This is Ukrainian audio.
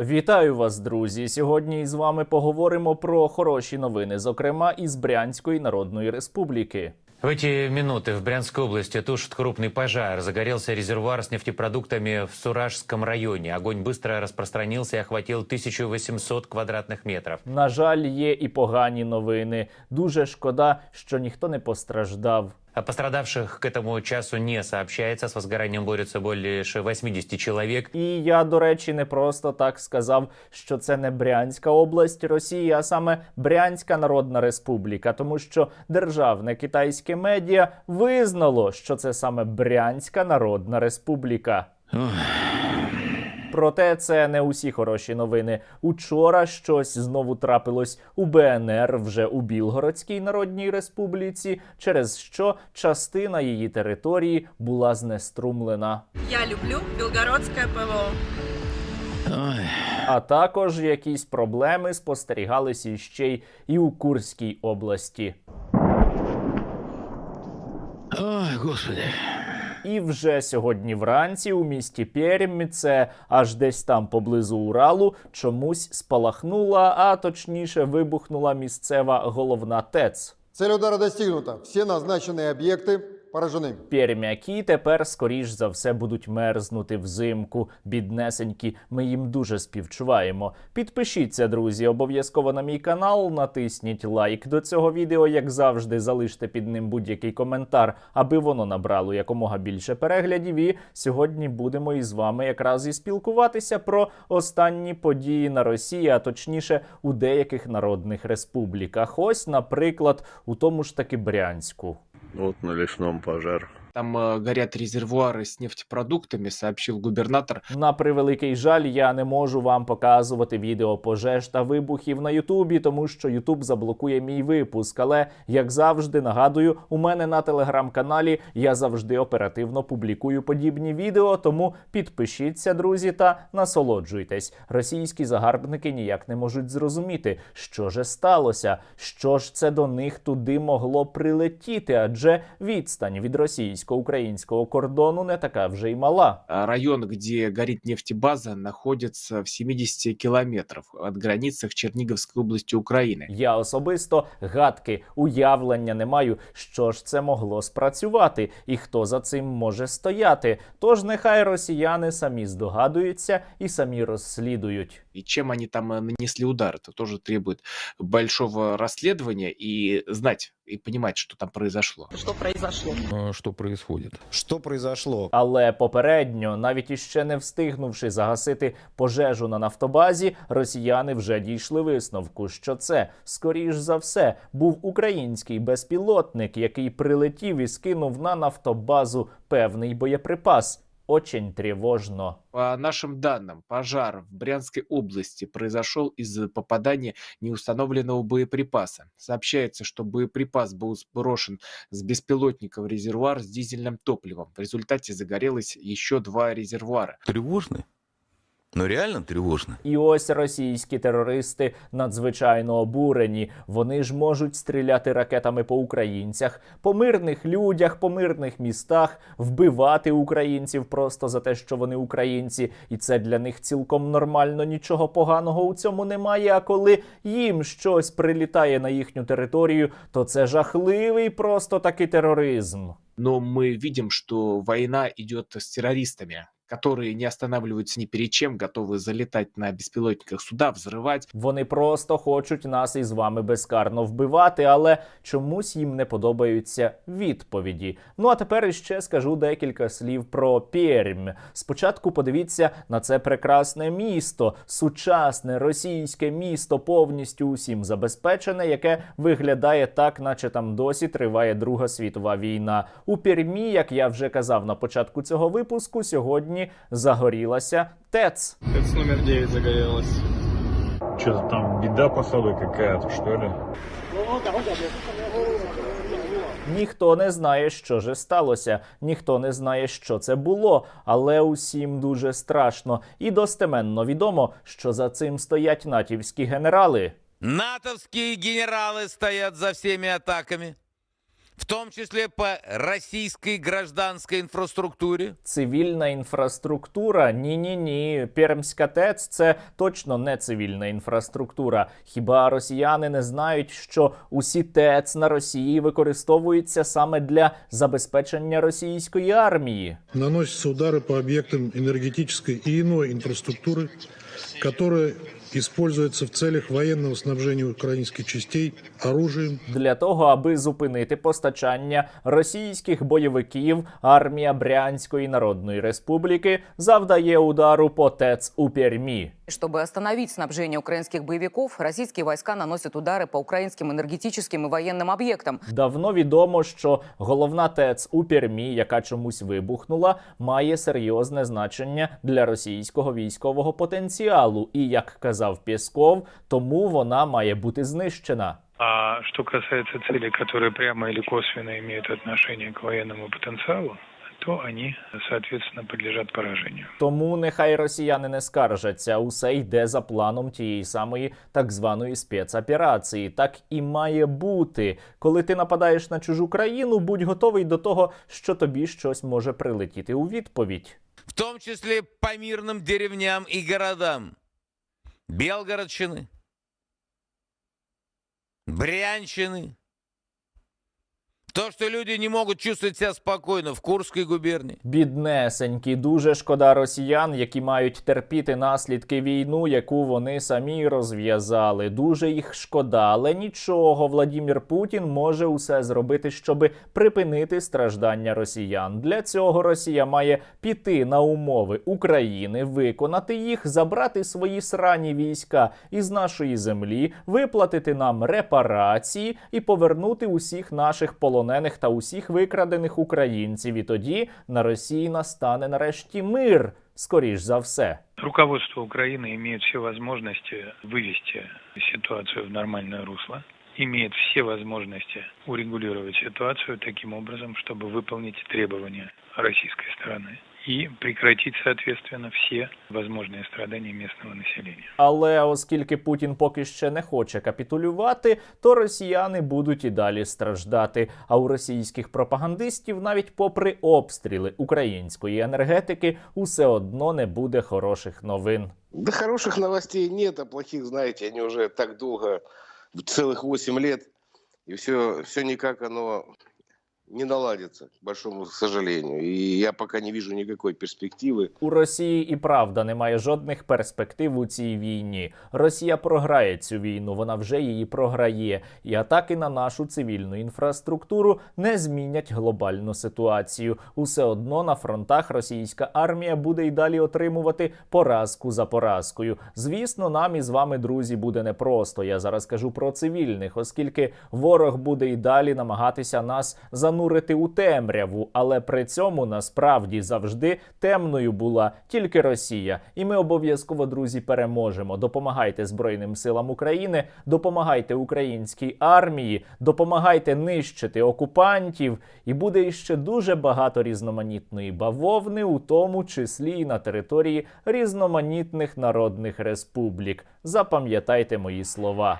Вітаю вас, друзі! Сьогодні з вами поговоримо про хороші новини, зокрема із Брянської Народної Республіки. В эти минуты в Брянской области тушит крупный пожар. Загорелся резервуар с нефтепродуктами в Суражском районе. Огонь быстро распространился и охватил 1800 квадратных метров. На жаль, є і погані новини. Дуже шкода, що ніхто не постраждав. О пострадавших к этому часу не сообщается. С возгоранием борются больше 80 человек. І я, до речі, не просто так сказав, що це не Брянська область Росії, а саме Брянська Народна Республіка, тому що державне китайське медіа визнало, що це саме Брянська Народна Республіка. Проте це не усі хороші новини. Учора щось знову трапилось у БНР вже у Білгородській Народній Республіці, через що частина її території була знеструмлена. Я люблю белгородское ПВО. А також якісь проблеми спостерігалися ще й і у Курській області. Ой, господи. І вже сьогодні вранці у місті Пермь, це аж десь там поблизу Уралу, чомусь спалахнула, а точніше вибухнула місцева головна ТЕЦ. Цель удара достигнута. Все назначенные объекты поражены. Пермяки тепер, скоріш за все, будуть мерзнути взимку. Біднесенькі, ми їм дуже співчуваємо. Підпишіться, друзі, обов'язково на мій канал, натисніть лайк до цього відео, як завжди, залиште під ним будь-який коментар, аби воно набрало якомога більше переглядів. І сьогодні будемо із вами якраз і спілкуватися про останні події на Росії, а точніше у деяких народних республіках. Ось, наприклад, у тому ж таки Брянську. Вот на лесном пожар. Там э, горят резервуары с нефтепродуктами, сообщил губернатор. На превеликий жаль, я не можу вам показувати відео пожеж та вибухів на Ютубі, тому що Ютуб заблокує мій випуск. Але як завжди, нагадую, у мене на телеграм-каналі я завжди оперативно публікую подібні відео. Тому підпишіться, друзі, та насолоджуйтесь. Російські загарбники ніяк не можуть зрозуміти, що же сталося, що ж це до них туди могло прилетіти, адже відстань від російсько-українського кордону не така вже й мала. А Район, где горит нефтебаза, находится в 70 километров от границы в Черниговской области Украины. Я особисто гадки уявлення не маю, що ж це могло спрацювати і хто за цим може стояти. Тож нехай росіяни самі здогадуються і самі розслідують. И чем они там э, нанесли удар, это тоже требует большого расследования и знать, и понимать, что там произошло. Что произошло? Что происходит. Что произошло? Але попередньо, навіть іще не встигнувши загасити пожежу на нафтобазі, росіяни вже дійшли висновку, що це, скоріш за все, був український безпілотник, який прилетів і скинув на нафтобазу певний боєприпас. Очень тривожно. По нашим данным, пожар в Брянской области произошел из-за попадания неустановленного боеприпаса. Сообщается, что боеприпас был сброшен с беспилотника в резервуар с дизельным топливом. В результате загорелось еще два резервуара. Тревожно? Ну реально тревожно. І ось російські терористи надзвичайно обурені. Вони ж можуть стріляти ракетами по українцях, по мирних людях, по мирних містах, вбивати українців просто за те, що вони українці, і це для них цілком нормально. Нічого поганого у цьому немає. А коли їм щось прилітає на їхню територію, то це жахливий просто такий тероризм. Но мы видим, что война идет с террористами, которые не останавливаются ни перед чем, готовы залетать на беспилотниках сюда, взрывать. Вони просто хочуть нас із вами безкарно вбивати, але чомусь їм не подобаються відповіді. Ну а тепер іще скажу декілька слів про Пермь. Спочатку подивіться на це прекрасне місто, сучасне російське місто, повністю усім забезпечене, яке виглядає так, наче там досі триває Друга світова війна. У Пермі, як я вже казав на початку цього випуску, сьогодні загорілася ТЕЦ. ТЭЦ номер 9 загорелась. Что-то там беда, походу, какая-то, что ли? Ніхто не знає, що же сталося, ніхто не знає, що це було, але усім дуже страшно і достеменно відомо, що за цим стоять натівські генерали. Натовские генералы стоят за всеми атаками В том числе по российской гражданской инфраструктуре. Цивільна інфраструктура? Ні, ні, ні. Пермська ТЕЦ це точно не цивільна інфраструктура. Хіба росіяни не знають, що усі ТЕЦ на Росії використовуються саме для забезпечення російської армії? наносятся удары по объектам энергетической и иной инфраструктуры, которая используется в целях военного снабжения украинских частей оружием, Для того, аби зупинити постачання російських бойовиків, армія Брянської Народної Республіки завдає удару по ТЕЦ у Пермі. Чтобы остановить снабжение украинских боевиков, российские войска наносят удары по украинским энергетическим и военным объектам. Давно відомо, що головна ТЕЦ у Пермі, яка чомусь вибухнула, має серйозне значення для російського військового потенціалу. І як казав Пєсков, тому вона має бути знищена. А что касается целей, которые прямо или косвенно имеют отношение к военному потенциалу, то они, соответственно, подлежат поражению. Тому нехай росіяни не скаржаться, усе йде за планом тієї самої так званої спецоперації. Так і має бути. Коли ти нападаєш на чужу країну, будь готовий до того, що тобі щось може прилетіти у відповідь. В том числе по мирным деревням и городам. Белгородщины, Брянщины. То, что люди не могут чувствовать себя спокойно в Курской губернии. Біднесенькі, дуже шкода росіян, які мають терпіти наслідки війну, яку вони самі розв'язали. Дуже їх шкода, але нічого. Владімір Путін може усе зробити, щоб припинити страждання росіян. Для цього Росія має піти на умови України, виконати їх, забрати свої срані війська із нашої землі, виплатити нам репарації і повернути усіх наших полонених та усіх викрадених українців. І тоді на Росії настане нарешті мир, скоріш за все. Руководство Украины имеет все возможности вывести ситуацию в нормальное русло, имеет все возможности урегулировать ситуацию таким образом, чтобы выполнить требования российской стороны и прекратить, соответственно, все возможные страдания местного населения. Але оскільки Путін поки ще не хоче капітулювати, то росіяни будуть і далі страждати. А у російських пропагандистів, навіть попри обстріли української енергетики, усе одно не буде хороших новин. Да хороших новостей нет, а плохих, знаете, они уже так долго, целых 8 лет, и все, все никак оно не наладится, к большому сожалению. И я пока не вижу никакой перспективы. У Росії і правда немає жодних перспектив у цій війні. Росія програє цю війну, вона вже її програє. І атаки на нашу цивільну інфраструктуру не змінять глобальну ситуацію. Усе одно на фронтах російська армія буде й далі отримувати поразку за поразкою. Звісно, нам із вами, друзі, буде непросто. Я зараз кажу про цивільних, оскільки ворог буде і далі намагатися нас занурити у темряву, але при цьому насправді завжди темною була тільки Росія. І ми обов'язково, друзі, переможемо. Допомагайте Збройним силам України, допомагайте українській армії, допомагайте нищити окупантів. І буде іще дуже багато різноманітної бавовни, у тому числі і на території різноманітних народних республік. Запам'ятайте мої слова.